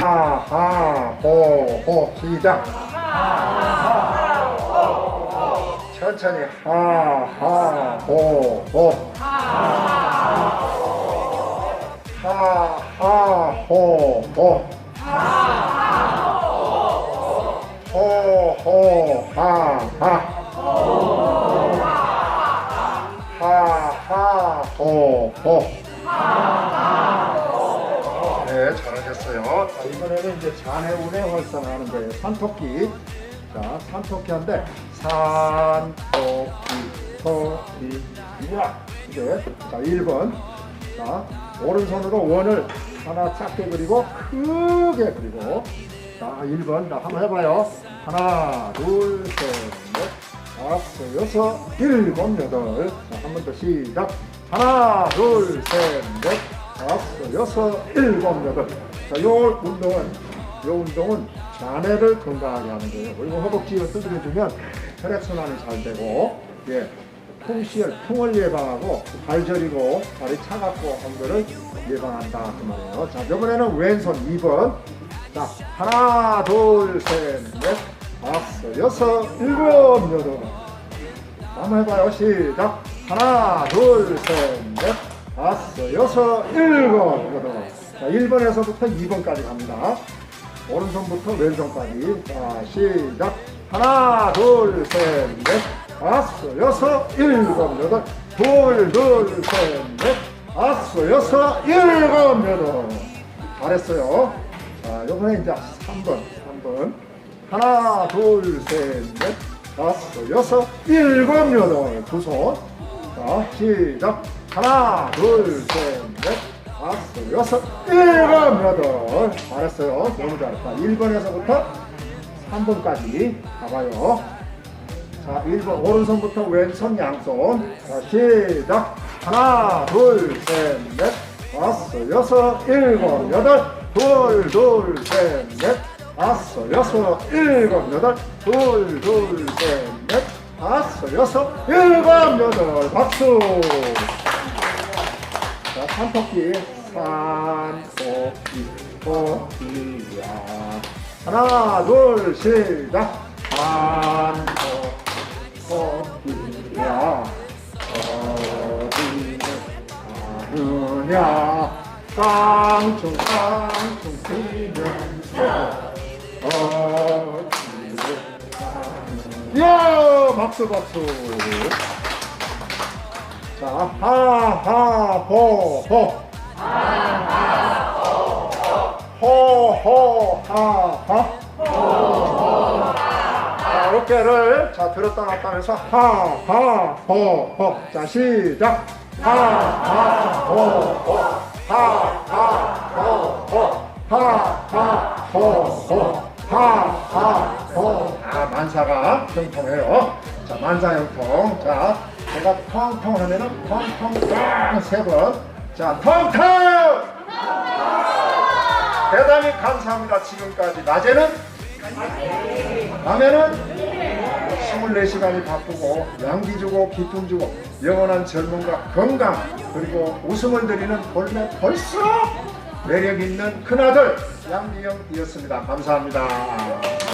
하하 호호 시작 천천히 하하 호호. 하하 호호. 호호. 하하 호호 네, 잘하셨어요. 자, 이번에는 이제 잔해운에 활성하는 거예요. 산토끼. 자, 산토끼 한데 산토끼, 토끼, 우와. 이제 자, 1번. 자, 오른손으로 원을 하나 작게 그리고 크게 그리고 자, 1번. 자, 한번 해봐요. 하나, 둘, 셋, 넷, 다섯, 여섯, 일곱, 여덟. 자, 한 번 더 시작. 하나, 둘, 셋, 넷, 다섯, 여섯, 일곱, 여덟. 자, 요 운동은, 요 운동은 자네를 건강하게 하는 거예요. 그리고 허벅지를 두드려주면 혈액순환이 잘 되고, 예. 풍시열, 풍을 예방하고, 발 저리고, 발이 차갑고 한 거를 예방한다. 그 말이에요. 자, 이번에는 왼손 2번. 자, 하나, 둘, 셋, 넷, 다섯, 여섯, 일곱, 여덟. 한번 해봐요. 시작. 하나, 둘, 셋, 넷, 다섯, 여섯, 일곱, 여덟. 자, 1번에서부터 2번까지 갑니다. 오른손부터 왼손까지. 자, 시작. 하나, 둘, 셋, 넷, 다섯, 여섯, 일곱, 여덟. 둘, 둘, 셋, 넷, 다섯, 여섯, 일곱, 여덟. 잘했어요. 자, 요번에 이제 3번, 3번. 하나, 둘, 셋, 넷, 다섯, 여섯, 일곱, 여덟. 두 손. 자, 시작. 하나, 둘, 셋, 넷, 다섯, 여섯, 일곱, 여덟. 잘했어요. 너무 잘했다. 1번에서부터 3번까지 가봐요. 자, 1번 오른손부터 왼손 양손. 자, 시작. 하나, 둘, 셋, 넷, 다섯, 여섯, 일곱, 여덟. 둘, 둘, 셋, 넷, 다섯, 여섯, 일곱, 여덟. 둘, 둘, 셋, 넷, 다섯, 여섯, 일곱, 여덟. 박수. 자, 산토끼. 산토끼. 토끼야. 하나, 둘, 시작. 산토끼. 토끼야. 어디는 가느냐. 깡충, 깡충 뛰면서. 어디는 가느냐. 야 박수, 박수. 자, 하하, 호, 호. 호, 호, 하, 하. 자, 어깨를 자 들었다 놨다 하면서 하, 하, 호, 호. 자, 시작. 하, 하, 호, 호. 하, 하, 호, 호. 하, 하, 호, 호. 하, 하, 호. 아, 만사가 형통해요. 자, 만사 형통. 자, 제가 텅텅 하면은 텅텅 텅세 번. 자, 텅텅! 대단히 감사합니다. 지금까지. 낮에는? 밤에는? 24시간이 바쁘고 양기 주고 기쁨 주고 영원한 젊음과 건강 그리고 웃음을 드리는 볼매 벌써 매력 있는 큰아들 양미영이었습니다. 감사합니다.